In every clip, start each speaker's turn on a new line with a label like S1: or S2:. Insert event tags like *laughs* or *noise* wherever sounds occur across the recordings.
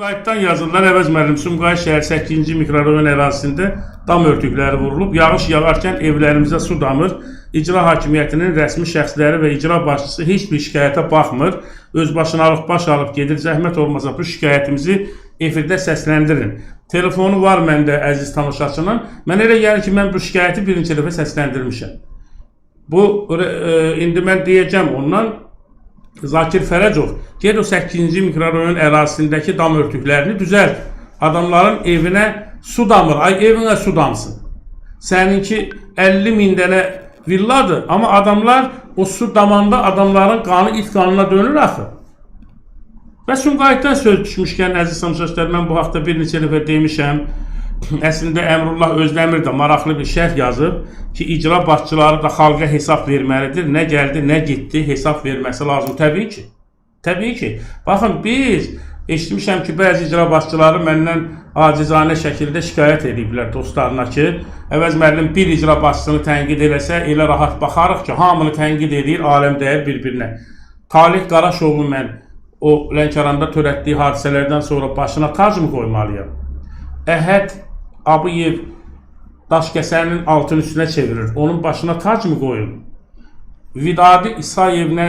S1: Sumqayıtdan yazırlar əvəz müəllim. Sumqayıt şəhər 8-ci mikrorayon ərazisində dam örtükləri vurulub. Yağış yağarkən evlərimizə su damır. İcra hakimiyyətinin rəsmi şəxsləri və icra başçısı heç bir şikayətə baxmır. Özbaşınalıq baş alıb gedir. Zəhmət olmasa bu şikayətimizi efirdə səsləndirin. Telefonu var məndə əziz tamaşaçının. Mən elə gəlir ki, mən bu şikayəti birinci dəfə səsləndirmişəm. Bu e, indi mən deyəcəm ondan Zakir Fərəcov get o 8-ci mikrorayon ərazisindəki dam örtüklərini düzəlt. Adamların evinə su damır. Ay evinə su damsın. Səninki 50 min dənə villadır, amma adamlar o su damanda adamların qanı it qanına dönür axı. Və Sumqayıtdan söz düşmüşkən əziz tamaşaçılar mən bu haqda bir neçə dəfə demişəm. *laughs* Əslində Əmrullah Özdəmir də maraqlı bir şərh yazıb ki, icra başçıları da xalqa hesab verməlidir. Nə gəldi, nə getdi, hesab verməsi lazım təbii ki. Təbii ki. Baxın biz eşitmişəm ki, bəzi icra başçıları məndən acizanə şəkildə şikayət ediblər dostlarına ki, əvəz müəllim bir icra başçısını tənqid eləsə elə rahat baxarıq ki, hamını tənqid edir, aləm dəyər bir-birinə. Talih Qaraşovun mən o Lənkəranda törətdiyi hadisələrdən sonra başına tac mı qoymalıyam? Əhəd Abiyev daş kəsərinin altın üstünə çevirir. Onun başına tac mı qoyun? Vidadi İsayevlə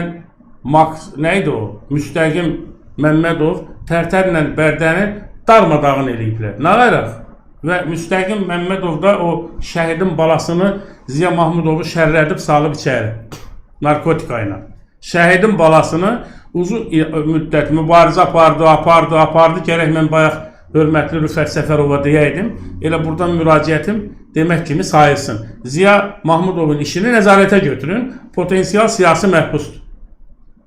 S1: Max nə idi o? Müstəqim Məmmədov Tərtərlə Bərdəni darmadağın eləyiblər. Nə qaraq? Və Müstəqim Məmmədov da o şəhidin balasını Ziya Mahmudovu şərrədib salıb içəri. Narkotika ilə. Şəhidin balasını uzun müddət mübarizə apardı, apardı, apardı. Gərək mən bayaq hörmətli Rüfət Səfərova deyəydim. Elə buradan müraciətim demək kimi sayılsın. Ziya Mahmudovun işini nəzarətə götürün. Potensial siyasi məhbusdur.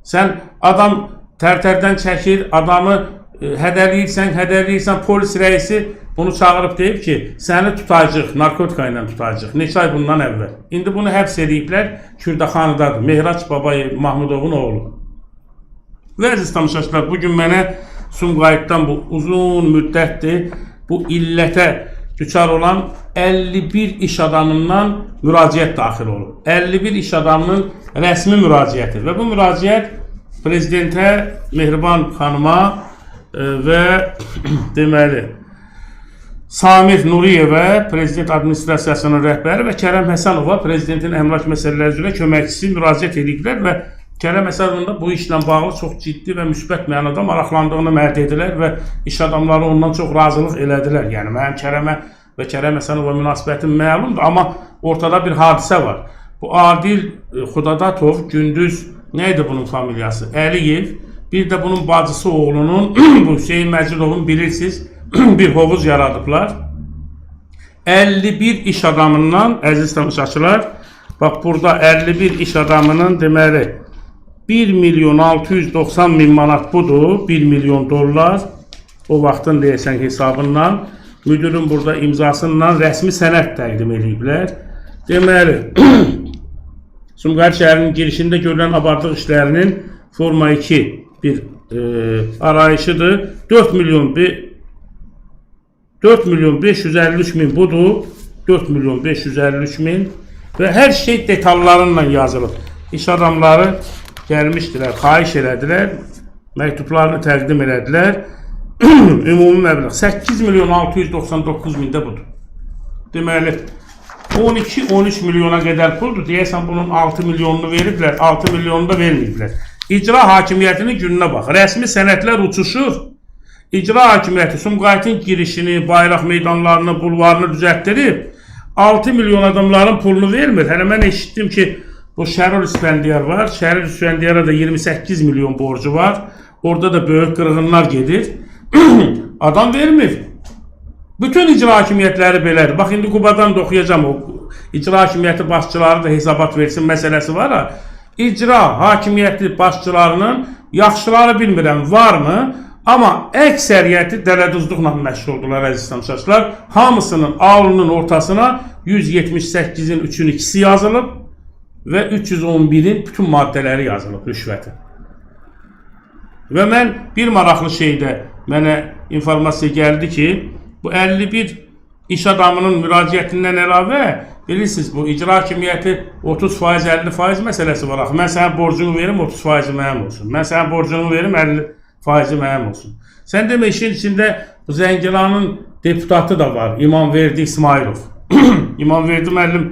S1: Sən adam tərtərdən çəkir, adamı e, hədələyirsən, hədələyirsən, polis rəisi bunu çağırıb deyib ki, səni tutacaq, narkotika ilə tutacaq. Neçə ay bundan əvvəl. İndi bunu həbs ediblər, Kürdəxanıdadır. Mehraç Babayev Mahmudovun oğlu. Və əziz tamaşaçılar, bugün mənə Sumqayıtdan bu uzun müddətdir bu illətə düçar olan 51 iş adamından müraciət daxil olub. 51 iş adamının rəsmi müraciəti və bu müraciət prezidentə Mehriban xanıma e, və *clears throat* deməli Samir Nuriyevə, prezident administrasiyasının rəhbəri və Kərəm Həsənova, prezidentin əmlak məsələləri üzrə köməkçisi müraciət ediblər və Kərəm da bu işlə bağlı çox ciddi və müsbət mənada maraqlandığını məhd edilər və iş adamları ondan çox razılıq elədilər. Yəni mənim Kərəmə və Kərəm Həsənova münasibətim məlumdur, amma ortada bir hadisə var. Bu Adil e, Xudadatov, Gündüz nə idi bunun familiyası? Əliyev, bir də bunun bacısı oğlunun *clears throat* bu Hüseyin Məcidovun bilirsiniz *clears throat* bir hovuz yaradıblar. 51 iş adamından əziz tamaşaçılar, bax burada 51 iş adamının deməli 1 milyon 690 min manat budur, 1 milyon dollar. O vaxtın deyəsən hesabından müdürün burada imzasından rəsmi sənəd təqdim ediblər. Deməli, *clears throat* Sumqayıt şəhərinin girişində görülən abadlıq işlərinin forma 2 bir e, arayışıdır. 4 milyon bir 4 milyon 553 min budur. 4 milyon 553 min və hər şey detallarıyla yazılıb. İş adamları gəlmişdilər, xahiş elədilər, məktublarını təqdim elədilər. *clears throat* Ümumi məbləğ 8 milyon 699 min də budur. Deməli 12-13 milyona qədər puldur. Deyəsən bunun 6 milyonunu veriblər, 6 milyonunu da verməyiblər. İcra hakimiyyətinin gününə bax. Rəsmi sənədlər uçuşur. İcra hakimiyyəti Sumqayıtın girişini, bayraq meydanlarını, bulvarını düzəltdirib 6 milyon adamların pulunu vermir. Hələ mən eşitdim ki, bu Şərur İspəndiyar var. Şərur İspəndiyara da 28 milyon borcu var. Orada da böyük qırğınlar gedir. *clears throat* Adam vermir. Bütün icra hakimiyyətləri belədir. Bax indi Qubadan da oxuyacağam o icra hakimiyyəti başçıları da hesabat versin məsələsi var ha. İcra hakimiyyəti başçılarının yaxşıları bilmirəm varmı? Amma əksəriyyəti dələduzluqla məşğuldular əziz tamaşaçılar. Hamısının alnının ortasına 178-in 3-ün ikisi yazılıb və 311-in bütün maddələri yazılıb rüşvətin. Və mən bir maraqlı şeydə mənə informasiya gəldi ki, bu 51 iş adamının müraciətindən əlavə bilirsiniz bu icra hakimiyyəti 30% 50% məsələsi var. Axı mən sənin borcunu verim 30% mənim olsun. Mən sənin borcunu verim 50 faizi mənim olsun. Sən demə işin içində Zəngilanın deputatı da var, İmamverdi İsmailov. *clears throat* İmamverdi müəllim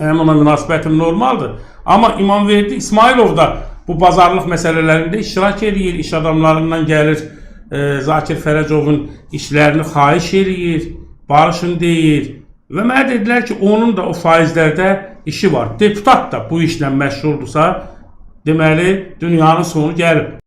S1: Mənim ona münasibətim normaldır. Amma İmamverdi İsmailov da bu bazarlıq məsələlərində iştirak eləyir, iş adamlarından gəlir, e, Zakir Fərəcovun işlərini xahiş eləyir, barışın deyir. Və mənə dedilər ki, onun da o faizlərdə işi var. Deputat da bu işlə məşğuldursa, deməli dünyanın sonu gəlib.